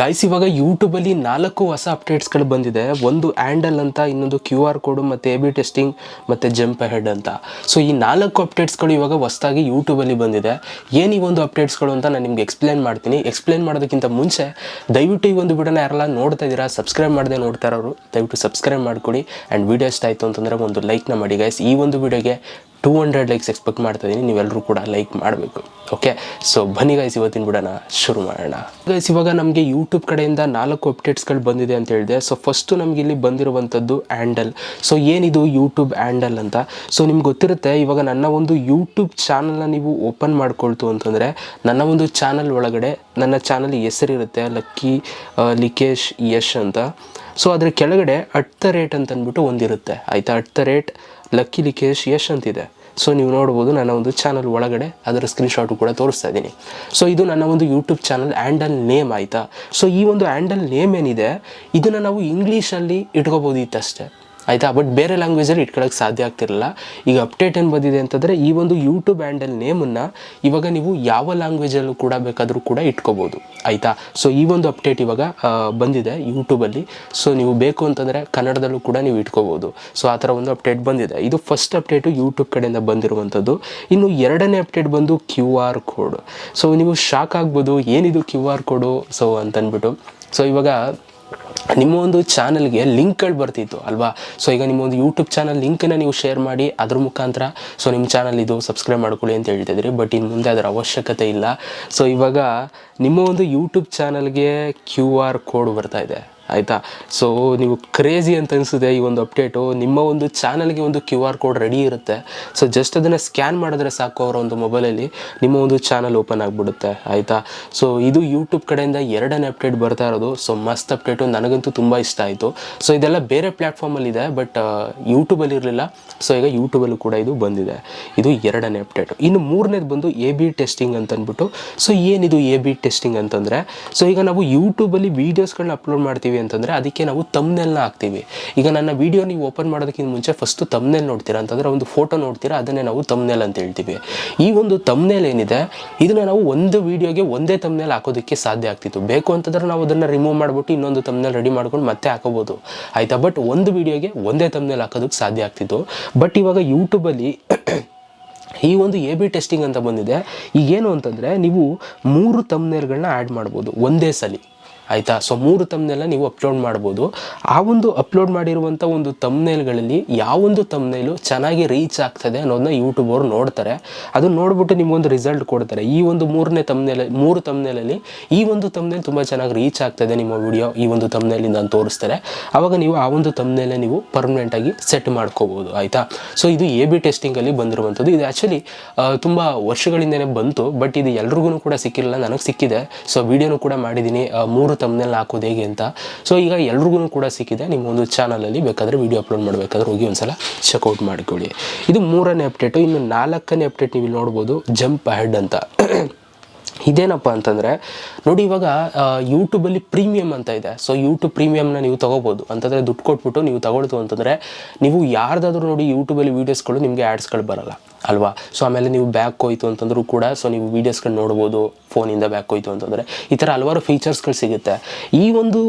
Guys, ಇವಾಗ ಯೂಟ್ಯೂಬಲ್ಲಿ ನಾಲ್ಕು ಹೊಸ ಅಪ್ಡೇಟ್ಸ್ಗಳು ಬಂದಿದೆ. ಒಂದು ಆ್ಯಂಡಲ್ ಅಂತ, ಇನ್ನೊಂದು ಕ್ಯೂ ಆರ್ ಕೋಡು ಮತ್ತು ಎ ಬಿ ಟೆಸ್ಟಿಂಗ್ ಮತ್ತು ಜಂಪ್ ಹೆಡ್ ಅಂತ. ಸೊ ಈ ನಾಲ್ಕು ಅಪ್ಡೇಟ್ಸ್ಗಳು ಇವಾಗ ಹೊಸದಾಗಿ ಯೂಟ್ಯೂಬಲ್ಲಿ ಬಂದಿದೆ. ಏನು ಈ ಒಂದು ಅಪ್ಡೇಟ್ಸ್ಗಳು ಅಂತ ನಾನು ನಿಮ್ಗೆ ಎಕ್ಸ್ಪ್ಲೇನ್ ಮಾಡ್ತೀನಿ. ಎಕ್ಸ್ಪ್ಲೇನ್ ಮಾಡೋದಕ್ಕಿಂತ ಮುಂಚೆ, ದಯವಿಟ್ಟು ಈ ಒಂದು ವಿಡಿಯೋನ ಯಾರೆಲ್ಲ ನೋಡ್ತಾ ಇದ್ದೀರಾ ಸಬ್ಸ್ಕ್ರೈಬ್ ಮಾಡದೆ ನೋಡ್ತಾ ಇರೋರು, ದಯವಿಟ್ಟು ಸಬ್ಸ್ಕ್ರೈಬ್ ಮಾಡ್ಕೊಡಿ. ಆ್ಯಂಡ್ ವಿಡಿಯೋ ಇಷ್ಟ ಆಯಿತು ಅಂತಂದರೆ ಒಂದು ಲೈಕ್ನ ಮಾಡಿ ಗೈಸ್ ಈ ಒಂದು ವಿಡಿಯೋಗೆ ಟೂ ಹಂಡ್ರೆಡ್ ಲೈಕ್ಸ್ ಎಕ್ಸ್ಪೆಕ್ಟ್ ಮಾಡ್ತಾ ಇದ್ದೀನಿ ನೀವೆಲ್ಲರೂ ಕೂಡ ಲೈಕ್ ಮಾಡಬೇಕು ಓಕೆ ಸೊ ಬನ್ನಿ ಗೈಸ್ ಇವತ್ತಿನ ಬಿಡೋಣ ಶುರು ಮಾಡೋಣ. ಗೈಸ್ ಇವಾಗ ನಮಗೆ ಯೂಟ್ಯೂಬ್ ಕಡೆಯಿಂದ ನಾಲ್ಕು ಅಪ್ಡೇಟ್ಸ್ಗಳು ಬಂದಿದೆ ಅಂತ ಹೇಳಿದೆ. ಸೊ ಫಸ್ಟು ನಮಗೆ ಇಲ್ಲಿ ಬಂದಿರುವಂಥದ್ದು ಆ್ಯಂಡಲ್ ಸೊ ಏನಿದು ಯೂಟ್ಯೂಬ್ ಆ್ಯಂಡಲ್ ಅಂತ? ಸೊ ನಿಮ್ಗೆ ಗೊತ್ತಿರುತ್ತೆ, ಇವಾಗ ನನ್ನ ಒಂದು ಯೂಟ್ಯೂಬ್ ಚಾನಲ್ನ ನೀವು ಓಪನ್ ಮಾಡ್ಕೊಳ್ತು ಅಂತಂದರೆ, ನನ್ನ ಒಂದು ಚಾನಲ್ ಒಳಗಡೆ ನನ್ನ ಚಾನಲ್ ಹೆಸರಿರುತ್ತೆ ಲಕ್ಕಿ ಲಿಕೇಶ್ ಯಶ್ ಅಂತ. ಸೊ ಅದರ ಕೆಳಗಡೆ ಅಟ್ ದ ರೇಟ್ ಅಂತ ಅಂದ್ಬಿಟ್ಟು ಒಂದಿರುತ್ತೆ. ಆಯಿತಾ? At the rate lucky Likesh Yash ಅಂತಿದೆ. ಸೊ ನೀವು ನೋಡ್ಬೋದು ನನ್ನ ಒಂದು ಚಾನಲ್ ಒಳಗಡೆ ಅದರ ಸ್ಕ್ರೀನ್ಶಾಟು ಕೂಡ ತೋರಿಸ್ತಾ ಇದ್ದೀನಿ. ಸೊ ಇದು ನನ್ನ ಒಂದು ಯೂಟ್ಯೂಬ್ ಚಾನಲ್ ಆ್ಯಂಡಲ್ ನೇಮ್ ಆಯಿತಾ? ಸೊ ಈ ಒಂದು ಆ್ಯಂಡಲ್ ನೇಮ್ ಏನಿದೆ, ಇದನ್ನು ನಾವು ಇಂಗ್ಲೀಷಲ್ಲಿ ಇಟ್ಕೋಬೋದಿತ್ತು ಅಷ್ಟೇ ಆಯಿತಾ? ಬಟ್ ಬೇರೆ ಲ್ಯಾಂಗ್ವೇಜಲ್ಲಿ ಇಟ್ಕೊಳಕ್ಕೆ ಸಾಧ್ಯ ಆಗ್ತಿರಲಿಲ್ಲ. ಈಗ ಅಪ್ಡೇಟ್ ಏನು ಬಂದಿದೆ ಅಂತಂದರೆ, ಈ ಒಂದು ಯೂಟ್ಯೂಬ್ ಹ್ಯಾಂಡಲ್ ನೇಮನ್ನು ಇವಾಗ ನೀವು ಯಾವ ಲ್ಯಾಂಗ್ವೇಜಲ್ಲೂ ಕೂಡ ಬೇಕಾದರೂ ಕೂಡ ಇಟ್ಕೋಬೋದು. ಆಯಿತಾ? ಸೊ ಈ ಒಂದು ಅಪ್ಡೇಟ್ ಇವಾಗ ಬಂದಿದೆ ಯೂಟ್ಯೂಬಲ್ಲಿ ಸೊ ನೀವು ಬೇಕು ಅಂತಂದರೆ ಕನ್ನಡದಲ್ಲೂ ಕೂಡ ನೀವು ಇಟ್ಕೋಬೋದು. ಸೊ ಆ ಥರ ಒಂದು ಅಪ್ಡೇಟ್ ಬಂದಿದೆ. ಇದು ಫಸ್ಟ್ ಅಪ್ಡೇಟು ಯೂಟ್ಯೂಬ್ ಕಡೆಯಿಂದ ಬಂದಿರುವಂಥದ್ದು. ಇನ್ನು ಎರಡನೇ ಅಪ್ಡೇಟ್ ಬಂದು ಕ್ಯೂ ಆರ್ ಕೋಡ್ ಸೊ ನೀವು ಶಾಕ್ ಆಗ್ಬೋದು, ಏನಿದು ಕ್ಯೂ ಆರ್ ಕೋಡು ಸೊ ಅಂತಂದ್ಬಿಟ್ಟು ಸೊ ಇವಾಗ ನಿಮ್ಮ ಒಂದು ಚಾನಲ್ಗೆ ಲಿಂಕ್ಗಳು ಬರ್ತಿತ್ತು ಅಲ್ವಾ? ಸೊ ಈಗ ನಿಮ್ಮ ಒಂದು ಯೂಟ್ಯೂಬ್ ಚಾನಲ್ ಲಿಂಕನ್ನು ನೀವು ಶೇರ್ ಮಾಡಿ, ಅದ್ರ ಮುಖಾಂತರ ಸೊ ನಿಮ್ಮ ಚಾನಲ್ ಇದು ಸಬ್ಸ್ಕ್ರೈಬ್ ಮಾಡ್ಕೊಳ್ಳಿ ಅಂತ ಹೇಳ್ತಿದ್ರಿ ಬಟ್ ಇನ್ನು ಮುಂದೆ ಅದರ ಅವಶ್ಯಕತೆ ಇಲ್ಲ. ಸೊ ಇವಾಗ ನಿಮ್ಮ ಒಂದು ಯೂಟ್ಯೂಬ್ ಚಾನಲ್ಗೆ ಕ್ಯೂ ಆರ್ ಕೋಡ್ ಬರ್ತಾ ಇದೆ. ಆಯಿತಾ? ಸೊ ನೀವು ಕ್ರೇಜಿ ಅಂತ ಅನಿಸುತ್ತೆ ಈ ಒಂದು ಅಪ್ಡೇಟು ನಿಮ್ಮ ಒಂದು ಚಾನಲ್ಗೆ ಒಂದು ಕ್ಯೂ ಆರ್ ಕೋಡ್ ರೆಡಿ ಇರುತ್ತೆ. ಸೊ ಜಸ್ಟ್ ಅದನ್ನು ಸ್ಕ್ಯಾನ್ ಮಾಡಿದ್ರೆ ಸಾಕು ಅವರ ಒಂದು ಮೊಬೈಲಲ್ಲಿ ನಿಮ್ಮ ಒಂದು ಚಾನಲ್ ಓಪನ್ ಆಗಿಬಿಡುತ್ತೆ. ಆಯಿತಾ? ಸೊ ಇದು ಯೂಟ್ಯೂಬ್ ಕಡೆಯಿಂದ ಎರಡನೇ ಅಪ್ಡೇಟ್ ಬರ್ತಾ ಇರೋದು. ಸೊ ಮಸ್ತ್ ಅಪ್ಡೇಟು ನನಗಂತೂ ತುಂಬ ಇಷ್ಟ ಆಯಿತು. ಸೊ ಇದೆಲ್ಲ ಬೇರೆ ಪ್ಲ್ಯಾಟ್ಫಾರ್ಮಲ್ಲಿದೆ ಬಟ್ ಯೂಟ್ಯೂಬಲ್ಲಿ ಇರಲಿಲ್ಲ. ಸೊ ಈಗ ಯೂಟ್ಯೂಬಲ್ಲೂ ಕೂಡ ಇದು ಬಂದಿದೆ. ಇದು ಎರಡನೇ ಅಪ್ಡೇಟು ಇನ್ನು ಮೂರನೇದು ಬಂದು ಎ ಬಿ ಟೆಸ್ಟಿಂಗ್ ಅಂತ ಅಂದ್ಬಿಟ್ಟು ಸೊ ಏನಿದು ಎ ಬಿ ಟೆಸ್ಟಿಂಗ್ ಅಂತಂದರೆ? ಸೊ ಈಗ ನಾವು ಯೂಟ್ಯೂಬಲ್ಲಿ ವೀಡಿಯೋಸ್ಗಳನ್ನ ಅಪ್ಲೋಡ್ ಮಾಡ್ತೀವಿ ಅಂತಂದರೆ ಅದಕ್ಕೆ ನಾವು ತಮ್ನೆಲ್ನ ಹಾಕ್ತೀವಿ. ಈಗ ನನ್ನ ವೀಡಿಯೋ ನೀವು ಓಪನ್ ಮಾಡೋದಕ್ಕಿಂತ ಮುಂಚೆ ಫಸ್ಟು ತಮ್ನೆಲ್ ನೋಡ್ತೀರಾ? ಅಂತಂದರೆ ಒಂದು ಫೋಟೋ ನೋಡ್ತೀರಾ? ಅದನ್ನೇ ನಾವು ತಮ್ನೆಲ್ ಅಂತ ಹೇಳ್ತೀವಿ. ಈ ಒಂದು ತಮ್ನೆಲ್ ಏನಿದೆ, ಇದನ್ನು ನಾವು ಒಂದು ವಿಡಿಯೋಗೆ ಒಂದೇ ತಮ್ನೆಲ್ ಹಾಕೋದಕ್ಕೆ ಸಾಧ್ಯ ಆಗ್ತಿತ್ತು. ಬೇಕು ಅಂತಂದ್ರೆ ನಾವು ಅದನ್ನು ರಿಮೂವ್ ಮಾಡಿಬಿಟ್ಟು ಇನ್ನೊಂದು ತಮ್ನೆಲ್ ರೆಡಿ ಮಾಡ್ಕೊಂಡು ಮತ್ತೆ ಹಾಕೋಬೋದು. ಆಯಿತಾ? ಬಟ್ ಒಂದು ವಿಡಿಯೋಗೆ ಒಂದೇ ತಮ್ನೆಲ್ ಹಾಕೋದಕ್ಕೆ ಸಾಧ್ಯ ಆಗ್ತಿತ್ತು. ಬಟ್ ಇವಾಗ ಯೂಟ್ಯೂಬಲ್ಲಿ ಈ ಒಂದು ಎ ಬಿ ಟೆಸ್ಟಿಂಗ್ ಅಂತ ಬಂದಿದೆ. ಈಗೇನು ಅಂತಂದರೆ, ನೀವು ಮೂರು ತಮ್ನೇಲ್ಗಳನ್ನ ಆ್ಯಡ್ ಮಾಡ್ಬೋದು ಒಂದೇ ಸಲ. ಆಯಿತಾ? ಸೊ ಮೂರು ತಮ್ನೆಲ್ಲ ನೀವು ಅಪ್ಲೋಡ್ ಮಾಡ್ಬೋದು. ಆ ಒಂದು ಅಪ್ಲೋಡ್ ಮಾಡಿರುವಂಥ ಒಂದು ತಮ್ನೇಲ್ಗಳಲ್ಲಿ ಯಾವೊಂದು ತಮ್ನೇಲು ಚೆನ್ನಾಗಿ ರೀಚ್ ಆಗ್ತದೆ ಅನ್ನೋದನ್ನ ಯೂಟ್ಯೂಬ್ ಅವರು ನೋಡ್ತಾರೆ. ಅದು ನೋಡ್ಬಿಟ್ಟು ನಿಮಗೊಂದು ರಿಸಲ್ಟ್ ಕೊಡ್ತಾರೆ. ಈ ಒಂದು ಮೂರನೇ ತಮ್ನೇಲ ಮೂರು ತಮ್ನೇಲಲ್ಲಿ ಈ ಒಂದು ತಮ್ನೇಲ್ ತುಂಬ ಚೆನ್ನಾಗಿ ರೀಚ್ ಆಗ್ತದೆ ನಿಮ್ಮ ವಿಡಿಯೋ ಈ ಒಂದು ತಮ್ನೇಲಿಂದ ಅಂತ ತೋರಿಸ್ತಾರೆ. ಆವಾಗ ನೀವು ಆ ಒಂದು ತಮ್ನೇಲೆ ನೀವು ಪರ್ಮನೆಂಟಾಗಿ ಸೆಟ್ ಮಾಡ್ಕೋಬೋದು. ಆಯಿತಾ? ಸೊ ಇದು ಎ ಬಿ ಟೆಸ್ಟಿಂಗಲ್ಲಿ ಬಂದಿರುವಂಥದ್ದು. ಇದು ಆ್ಯಕ್ಚುಲಿ ತುಂಬ ವರ್ಷಗಳಿಂದನೇ ಬಂತು ಬಟ್ ಇದು ಎಲ್ರಿಗೂ ಕೂಡ ಸಿಕ್ಕಿರಲ್ಲ ನನಗೆ ಸಿಕ್ಕಿದೆ. ಸೊ ವಿಡಿಯೋನು ಕೂಡ ಮಾಡಿದ್ದೀನಿ. ಮೂರು ತಮ್ನೆಲ್ ಹಾಕೋದು ಹೇಗೆ ಅಂತ. ಸೊ ಈಗ ಎಲ್ರಿಗೂ ಕೂಡ ಸಿಕ್ಕಿದೆ. ನಿಮ್ಮ ಒಂದು ಚಾನಲಲ್ಲಿ ಬೇಕಾದರೆ ವೀಡಿಯೋ ಅಪ್ಲೋಡ್ ಮಾಡಬೇಕಾದ್ರೆ ಹೋಗಿ ಒಂದ್ಸಲ ಚೆಕ್ಔಟ್ ಮಾಡ್ಕೊಳ್ಳಿ. ಇದು ಮೂರನೇ ಅಪ್ಡೇಟು ಇನ್ನು ನಾಲ್ಕನೇ ಅಪ್ಡೇಟ್ ನೀವು ನೋಡ್ಬೋದು ಜಂಪ್ ಹೆಡ್ ಅಂತ. ಇದೇನಪ್ಪ ಅಂತಂದರೆ, ನೋಡಿ ಇವಾಗ ಯೂಟ್ಯೂಬಲ್ಲಿ ಪ್ರೀಮಿಯಮ್ ಅಂತ ಇದೆ. ಸೊ ಯೂಟ್ಯೂಬ್ ಪ್ರೀಮಿಯಮ್ನ ನೀವು ತೊಗೋಬೋದು. ಅಂತಂದರೆ ದುಡ್ಡು ಕೊಟ್ಬಿಟ್ಟು ನೀವು ತಗೊಳ್ತು ಅಂತಂದರೆ, ನೀವು ಯಾರ್ದಾದ್ರೂ ನೋಡಿ ಯೂಟ್ಯೂಬಲ್ಲಿ ವೀಡಿಯೋಸ್ಗಳು ನಿಮಗೆ ಆ್ಯಡ್ಸ್ಗಳು ಬರಲ್ಲ, ಅಲ್ವಾ? ಸೊ ಆಮೇಲೆ ನೀವು ಬ್ಯಾಕ್ ಹೋಯ್ತು ಅಂತಂದ್ರೂ ಕೂಡ ಸೊ ನೀವು ವೀಡಿಯೋಸ್ಗಳು ನೋಡ್ಬೋದು ಫೋನಿಂದ ಬ್ಯಾಕ್ ಹೋಯ್ತು ಅಂತಂದರೆ, ಈ ಥರ ಹಲವಾರು ಫೀಚರ್ಸ್ಗಳು ಸಿಗುತ್ತೆ. ಈ ಒಂದು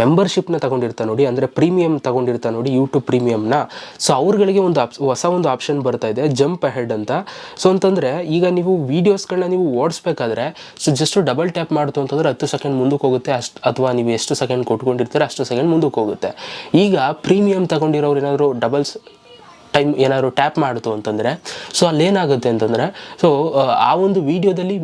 ಮೆಂಬರ್ಶಿಪ್ನ ತಗೊಂಡಿರ್ತಾ ನೋಡಿ, ಅಂದರೆ ಪ್ರೀಮಿಯಮ್ ತಗೊಂಡಿರ್ತಾ ನೋಡಿ ಯೂಟ್ಯೂಬ್ ಪ್ರೀಮಿಯಮ್ನ ಸೊ ಅವ್ರುಗಳಿಗೆ ಒಂದು ಆಪ್ ಹೊಸ ಒಂದು ಆಪ್ಷನ್ ಬರ್ತಾ ಇದೆ ಜಂಪ್ ಅಹೆಡ್ ಅಂತ. ಸೊ ಅಂತಂದರೆ, ಈಗ ನೀವು ವೀಡಿಯೋಸ್ಗಳನ್ನ ನೀವು ಓಡಿಸ್ಬೇಕಾದ್ರೆ ಸೊ ಜಸ್ಟ್ ಡಬಲ್ ಟ್ಯಾಪ್ ಮಾಡ್ತು ಅಂತಂದರೆ ಹತ್ತು ಸೆಕೆಂಡ್ ಮುಂದಕ್ಕೆ ಹೋಗುತ್ತೆ, ಅಷ್ಟು, ಅಥವಾ ನೀವು ಎಷ್ಟು ಸೆಕೆಂಡ್ ಕೊಟ್ಕೊಂಡಿರ್ತೀರ ಅಷ್ಟು ಸೆಕೆಂಡ್ ಮುಂದಕ್ಕೆ ಹೋಗುತ್ತೆ. ಈಗ ಪ್ರೀಮಿಯಮ್ ತಗೊಂಡಿರೋರು ಏನಾದರೂ ಡಬಲ್ಸ್ ಟೈಮ್ ಏನಾದ್ರು ಟ್ಯಾಪ್ ಮಾಡ್ತು ಅಂತಂದರೆ ಸೊ ಅಲ್ಲೇನಾಗುತ್ತೆ ಅಂತಂದರೆ ಸೊ ಆ ಒಂದು ವಿಡಿಯೋದಲ್ಲಿ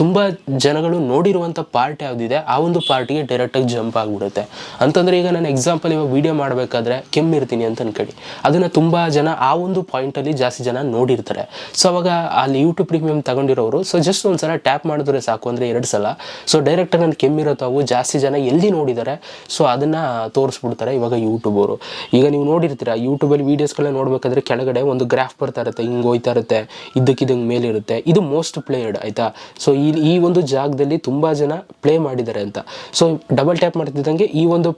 ತುಂಬ ಜನಗಳು ನೋಡಿರುವಂಥ ಪಾರ್ಟ್ ಯಾವುದಿದೆ, ಆ ಒಂದು ಪಾರ್ಟಿಗೆ ಡೈರೆಕ್ಟಾಗಿ ಜಂಪ್ ಆಗಿಬಿಡುತ್ತೆ. ಅಂತಂದರೆ ಈಗ ನಾನು ಎಕ್ಸಾಂಪಲ್ ಇವಾಗ ವಿಡಿಯೋ ಮಾಡಬೇಕಾದ್ರೆ ಕೆಮ್ಮಿರ್ತೀನಿ ಅಂತ ಅನ್ಕೊಳ್ಳಿ. ಅದನ್ನು ತುಂಬ ಜನ ಆ ಒಂದು ಪಾಯಿಂಟಲ್ಲಿ ಜಾಸ್ತಿ ಜನ ನೋಡಿರ್ತಾರೆ. ಸೊ ಅವಾಗ ಅಲ್ಲಿ ಯೂಟ್ಯೂಬ್ ಪ್ರೀಮಿಯಮ್ ತಗೊಂಡಿರೋರು ಸೊ ಜಸ್ಟ್ ಒಂದು ಸಲ ಟ್ಯಾಪ್ ಮಾಡಿದ್ರೆ ಸಾಕು ಅಂದರೆ ಎರಡು ಸಲ. ಸೊ ಡೈರೆಕ್ಟಾಗಿ ನಾನು ಕೆಮ್ಮಿರೋ ತಾವು ಜಾಸ್ತಿ ಜನ ಎಲ್ಲಿ ನೋಡಿದ್ದಾರೆ ಸೊ ಅದನ್ನು ತೋರಿಸ್ಬಿಡ್ತಾರೆ ಇವಾಗ ಯೂಟ್ಯೂಬ್ ಅವರು. ಈಗ ನೀವು ನೋಡಿರ್ತೀರ ಯೂಟ್ಯೂಬಲ್ಲಿ ವೀಡಿಯೋಸ್ಗಳನ್ನ ನೋಡಬೇಕಾದ್ರೆ ಕೆಳಗಡೆ ಒಂದು ಗ್ರಾಫ್ ಬರ್ತಾ ಇರುತ್ತೆ, ಹಿಂಗೆ ಹೋಯ್ತಾ ಇರುತ್ತೆ, ಇದ್ದಕ್ಕಿದ್ದಂಗೆ ಮೇಲಿರುತ್ತೆ. ಇದು ಮೋಸ್ಟ್ ಪ್ಲೇಯರ್ಡ್ ಆಯಿತಾ? ಸೊ ಈ ಈ ಒಂದು ಜಾಗದಲ್ಲಿ ತುಂಬ ಜನ ಪ್ಲೇ ಮಾಡಿದ್ದಾರೆ ಅಂತ. ಸೊ ಡಬಲ್ ಟ್ಯಾಪ್ ಮಾಡ್ತಿದ್ದಂಗೆ ಈ ಒಂದು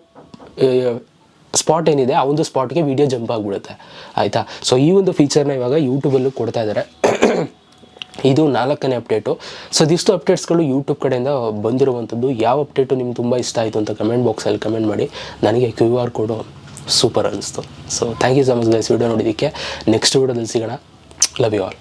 ಸ್ಪಾಟ್ ಏನಿದೆ, ಆ ಒಂದು ಸ್ಪಾಟ್ಗೆ ವಿಡಿಯೋ ಜಂಪ್ ಆಗಿಬಿಡುತ್ತೆ. ಆಯಿತಾ? ಸೊ ಈ ಒಂದು ಫೀಚರ್ನ ಇವಾಗ ಯೂಟ್ಯೂಬಲ್ಲೂ ಕೊಡ್ತಾ ಇದ್ದಾರೆ. ಇದು ನಾಲ್ಕನೇ ಅಪ್ಡೇಟು ಸೊ ಇದಿಷ್ಟು ಅಪ್ಡೇಟ್ಸ್ಗಳು ಯೂಟ್ಯೂಬ್ ಕಡೆಯಿಂದ ಬಂದಿರುವಂಥದ್ದು. ಯಾವ ಅಪ್ಡೇಟು ನಿಮ್ಗೆ ತುಂಬ ಇಷ್ಟ ಆಯಿತು ಅಂತ ಕಮೆಂಟ್ ಬಾಕ್ಸಲ್ಲಿ ಕಮೆಂಟ್ ಮಾಡಿ. ನನಗೆ ಕ್ಯೂ ಆರ್ ಕೋಡು ಸೂಪರ್ ಅನ್ನಿಸ್ತು so thank you so much guys video ನೋಡಿದ್ದಕ್ಕೆ. ನೆಕ್ಸ್ಟ್ ವಿಡಿಯೋದಲ್ಲಿ ಸಿಗೋಣ. Love you all